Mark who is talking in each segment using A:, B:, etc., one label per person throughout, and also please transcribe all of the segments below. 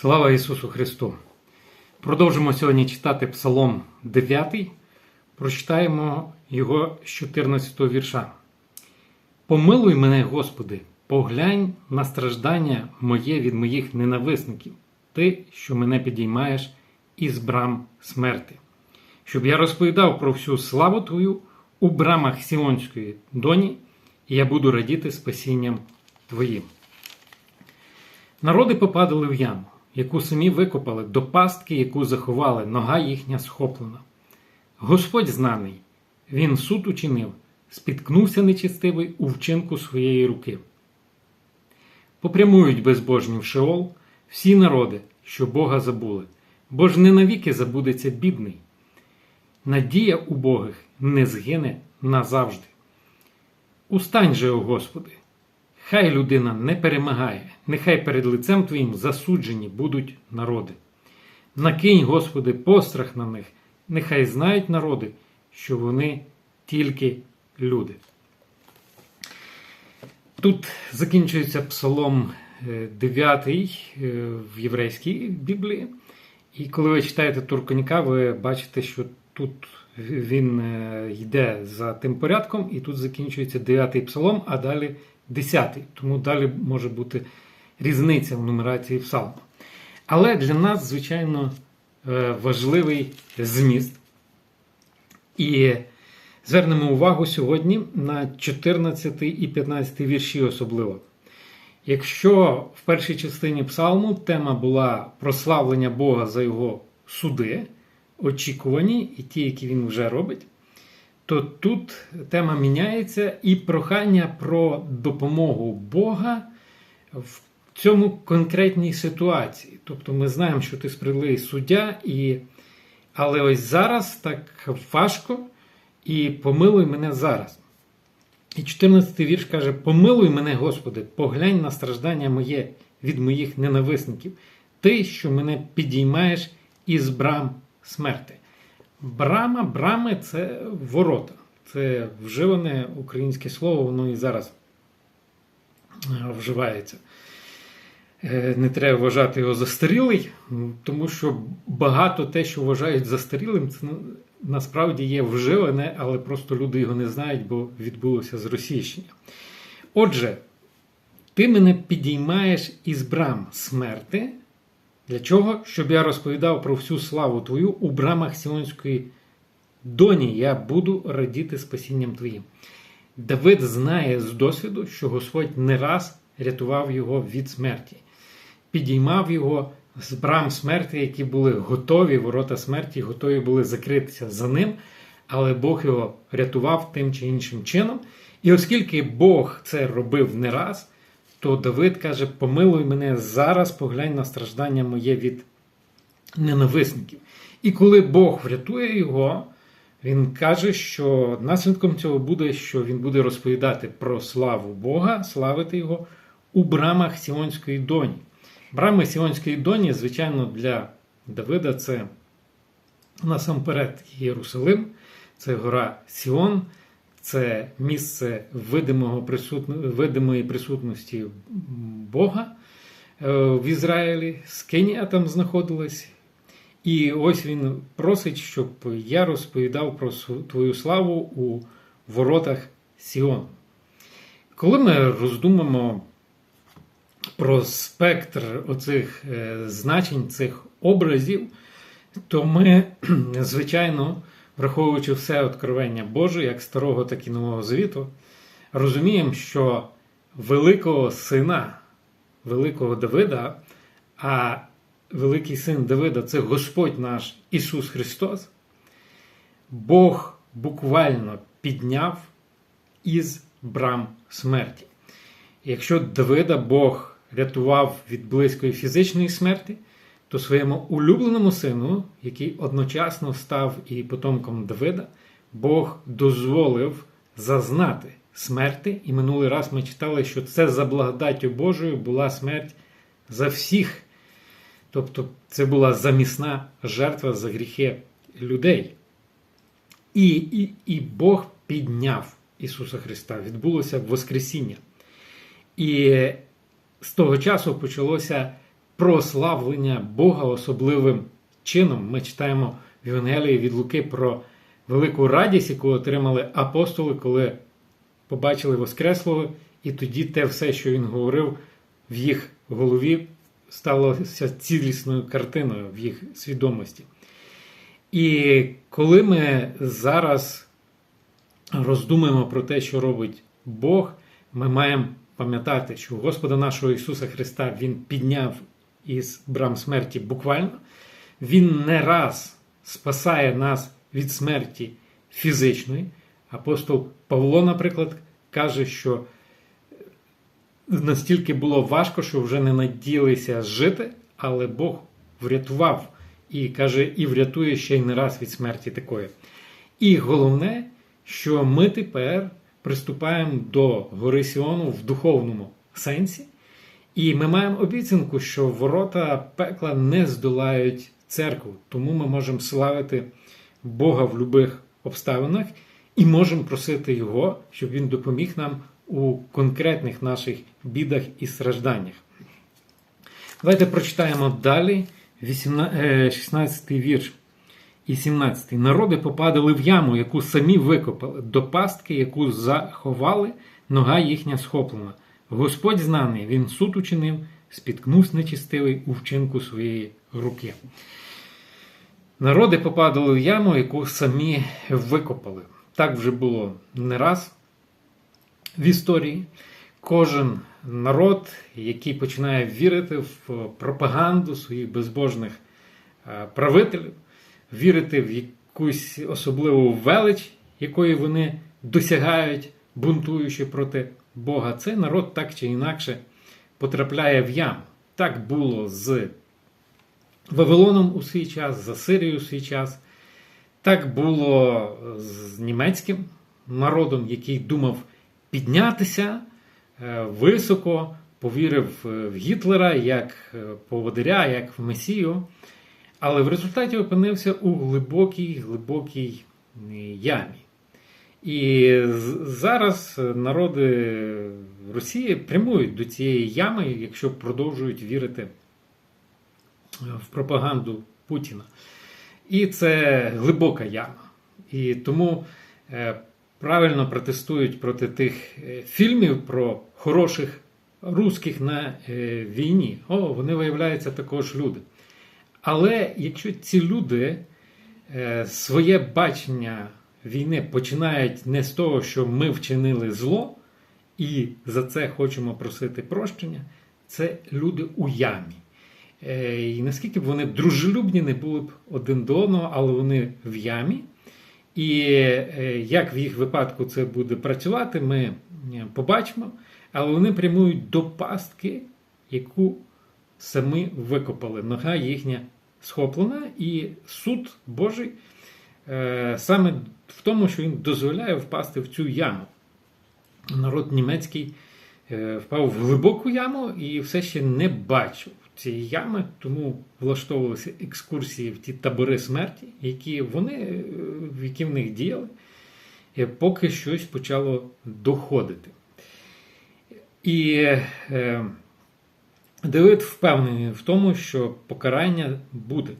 A: Слава Ісусу Христу! Продовжимо сьогодні читати Псалом 9. Прочитаємо його з 14 вірша. Помилуй мене, Господи, поглянь на страждання моє від моїх ненависників, Ти, що мене підіймаєш із брам смерти, щоб я розповідав про всю славу Твою у брамах Сіонської доні, і я буду радіти спасінням Твоїм. Народи попадали в яму, яку самі викопали, до пастки, яку заховали, нога їхня схоплена. Господь знаний, він суд учинив, спіткнувся нечистивий у вчинку своєї руки. Попрямують безбожні в Шеол всі народи, що Бога забули, бо ж не навіки забудеться бідний. Надія убогих не згине назавжди. Устань же, о Господи, Хай людина не перемагає, нехай перед лицем Твоїм засуджені будуть народи. Накинь, Господи, пострах на них, нехай знають народи, що вони тільки люди. Тут закінчується псалом 9 в єврейській Біблії. І коли ви читаєте Турконіка, ви бачите, що тут він йде за тим порядком, і тут закінчується 9 псалом, а далі 10. Тому далі може бути різниця в нумерації псалму. Але для нас, звичайно, важливий зміст. І звернемо увагу сьогодні на 14 і 15 вірші особливо. Якщо в першій частині псалму тема була прославлення Бога за його суди, очікувані і ті, які він вже робить, то тут тема міняється і прохання про допомогу Бога в цьому конкретній ситуації. Тобто ми знаємо, що ти справедливий суддя, і... але ось зараз так важко і помилуй мене зараз. І 14 й вірш каже: Помилуй мене, Господи, поглянь на страждання моє від моїх ненависників, ти, що мене підіймаєш із брам смерти. Брама, брами це ворота. Це вживане українське слово, воно і зараз вживається. Не треба вважати його застарілий, тому що багато те, що вважають застарілим, це насправді є вживане, але просто люди його не знають, бо відбулося зросійщення. Отже, ти мене підіймаєш із брам смерти. Для чого? Щоб я розповідав про всю славу Твою у брамах Сіонської доні, я буду радіти спасінням Твоїм. Давид знає з досвіду, що Господь не раз рятував його від смерті, підіймав його з брам смерті, які були готові, ворота смерті, готові були закритися за ним, але Бог його рятував тим чи іншим чином. І оскільки Бог це робив не раз, то Давид каже: Помилуй мене зараз, поглянь на страждання моє від ненависників. І коли Бог врятує його, він каже, що наслідком цього буде, що він буде розповідати про славу Бога, славити його у брамах Сіонської доні. Брами Сіонської доні, звичайно, для Давида це насамперед Єрусалим, це гора Сіон. Це місце видимого присутно... видимої присутності Бога в Ізраїлі, Скинія там знаходилась. І ось він просить, щоб я розповідав про твою славу у воротах Сіону. Коли ми роздумаємо про спектр оцих значень, цих образів, то ми, звичайно, враховуючи все откровення Боже, як старого, так і Нового Завіту, розуміємо, що великого сина, великого Давида, а великий син Давида це Господь наш Ісус Христос, Бог буквально підняв із брам смерті. Якщо Давида Бог рятував від близької фізичної смерті, то своєму улюбленому сину, який одночасно став і потомком Давида, Бог дозволив зазнати смерти. І минулий раз ми читали, що це за благодаттю Божою була смерть за всіх. Тобто це була замісна жертва за гріхи людей. І, і, І Бог підняв Ісуса Христа. Відбулося Воскресіння. І з того часу почалося прославлення Бога особливим чином. Ми читаємо в Євангелії від Луки про велику радість, яку отримали апостоли, коли побачили Воскреслого, і тоді те все, що він говорив, в їх голові сталося цілісною картиною в їх свідомості. І коли ми зараз роздумуємо про те, що робить Бог, ми маємо пам'ятати, що Господа нашого Ісуса Христа Він підняв із брам смерті буквально. Він не раз спасає нас від смерті фізичної. Апостол Павло, наприклад, каже, що настільки було важко, що вже не надіялися жити, але Бог врятував і каже, і врятує ще й не раз від смерті такої. І головне, що ми тепер приступаємо до гори Сіону в духовному сенсі, і ми маємо обіцянку, що ворота пекла не здолають церкву, тому ми можемо славити Бога в будь-яких обставинах і можемо просити Його, щоб Він допоміг нам у конкретних наших бідах і стражданнях. Давайте прочитаємо далі 16 вірш і 17. Народи попадали в яму, яку самі викопали, до пастки, яку заховали, нога їхня схоплена. Господь знаний, він суд учинив, спіткнувся нечистивий у вчинку своєї руки. Народи попадали в яму, яку самі викопали. Так вже було не раз в історії. Кожен народ, який починає вірити в пропаганду своїх безбожних правителів, вірити в якусь особливу велич, якої вони досягають, бунтуючи проти Бога, цей народ так чи інакше потрапляє в яму. Так було з Вавилоном у свій час, з Асирією у свій час. Так було з німецьким народом, який думав піднятися високо, повірив в Гітлера як поводиря, як в Месію. Але в результаті опинився у глибокій, глибокій ямі. І зараз народи Росії прямують до цієї ями, якщо продовжують вірити в пропаганду Путіна. І це глибока яма. І тому правильно протестують проти тих фільмів про хороших русських на війні. О, вони виявляються також люди. Але якщо ці люди своє бачення війни починають не з того, що ми вчинили зло, і за це хочемо просити прощення, це люди у ямі. І наскільки б вони дружелюбні не були б один до одного, але вони в ямі. І як в їх випадку це буде працювати, ми побачимо. Але вони прямують до пастки, яку самі викопали. Нога їхня схоплена, і суд Божий саме в тому, що він дозволяє впасти в цю яму. Народ німецький впав в глибоку яму і все ще не бачив цієї ями, тому влаштовувалися екскурсії в ті табори смерті, які вони, в які в них діяли, поки щось почало доходити. І е, Давид впевнений в тому, що покарання буде.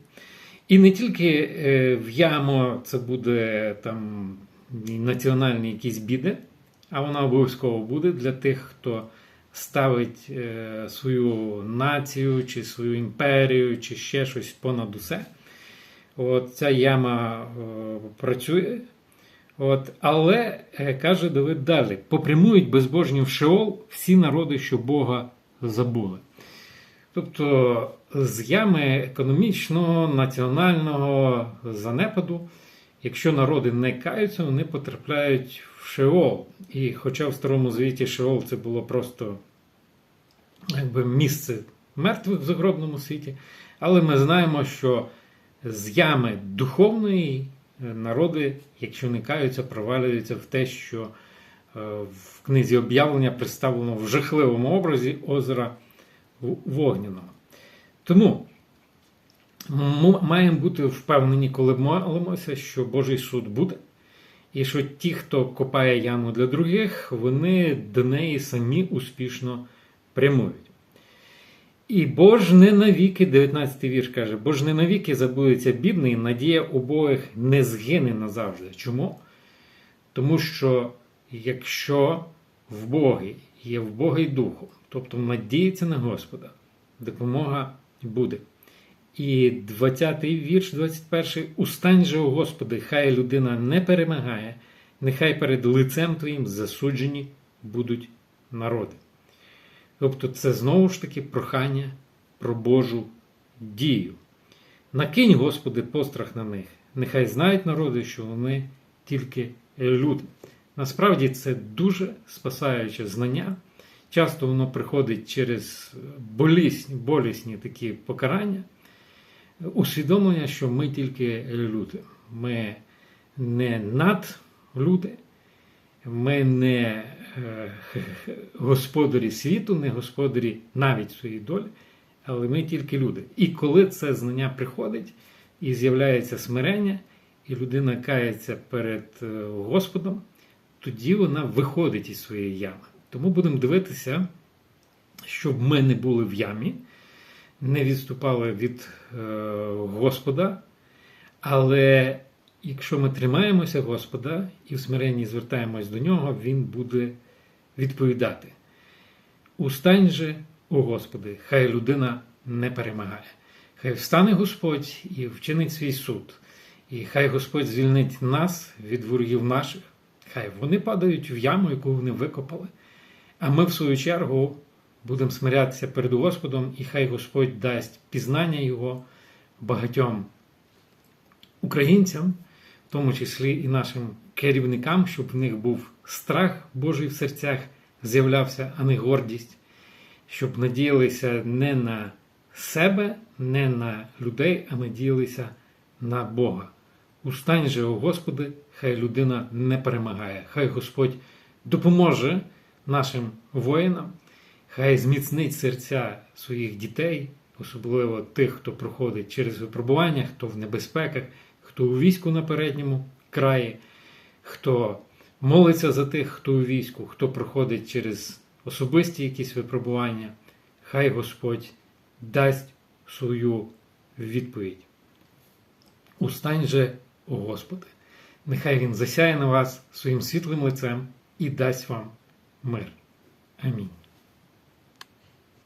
A: І не тільки в яму це буде там національні якісь біди, а вона обов'язково буде для тих, хто ставить свою націю, чи свою імперію, чи ще щось понад усе. От Ця яма працює. От, Але каже Давид далі: попрямують безбожні в Шеол всі народи, що Бога забули. Тобто з ями економічного, національного занепаду, якщо народи не каються, вони потрапляють в Шеол. І хоча в Старому Звіті Шеол це було просто якби, місце мертвих в загробному світі, але ми знаємо, що з ями духовної народи, якщо не каються, провалюються в те, що в книзі об'явлення представлено в жахливому образі озера вогняного. Тому ми маємо бути впевнені, коли молимося, що Божий суд буде, і що ті, хто копає яму для других, вони до неї самі успішно прямують. І бо ж не навіки, 19 вірш каже, бо ж не навіки забудеться бідний, надія обоїх не згине назавжди. Чому? Тому що якщо в Богі є в Боги духу, тобто надіється на Господа, допомога буде. І 20-й вірш, 21-й. Устань же, о Господи, хай людина не перемагає, нехай перед лицем Твоїм засуджені будуть народи. Тобто це знову ж таки прохання про Божу дію. Накинь, Господи, пострах на них. Нехай знають народи, що вони тільки люди. Насправді це дуже спасаюче знання. Часто воно приходить через болісні, болісні такі покарання, усвідомлення, що ми тільки люди. Ми не надлюди, ми не е, господарі світу, не господарі навіть своєї долі, але ми тільки люди. І коли це знання приходить і з'являється смирення, і людина кається перед е, Господом, тоді вона виходить із своєї ями. Тому будемо дивитися, щоб ми не були в ямі, не відступали від е, Господа. Але якщо ми тримаємося Господа і в смиренні звертаємось до нього, Він буде відповідати. Устань же, о Господи, хай людина не перемагає. Хай встане Господь і вчинить свій суд, і хай Господь звільнить нас від ворогів наших. Хай вони падають в яму, яку вони викопали. А ми, в свою чергу, будемо смирятися перед Господом, і хай Господь дасть пізнання Його багатьом українцям, в тому числі і нашим керівникам, щоб в них був страх Божий в серцях з'являвся, а не гордість, щоб надіялися не на себе, не на людей, а надіялися на Бога. Устань же, о Господи, хай людина не перемагає, хай Господь допоможе нашим воїнам, хай зміцнить серця своїх дітей, особливо тих, хто проходить через випробування, хто в небезпеках, хто у війську на передньому краї, хто молиться за тих, хто у війську, хто проходить через особисті якісь випробування. Хай Господь дасть свою відповідь. Устань же, о Господи, нехай Він засяє на вас своїм світлим лицем і дасть вам мир. Амінь.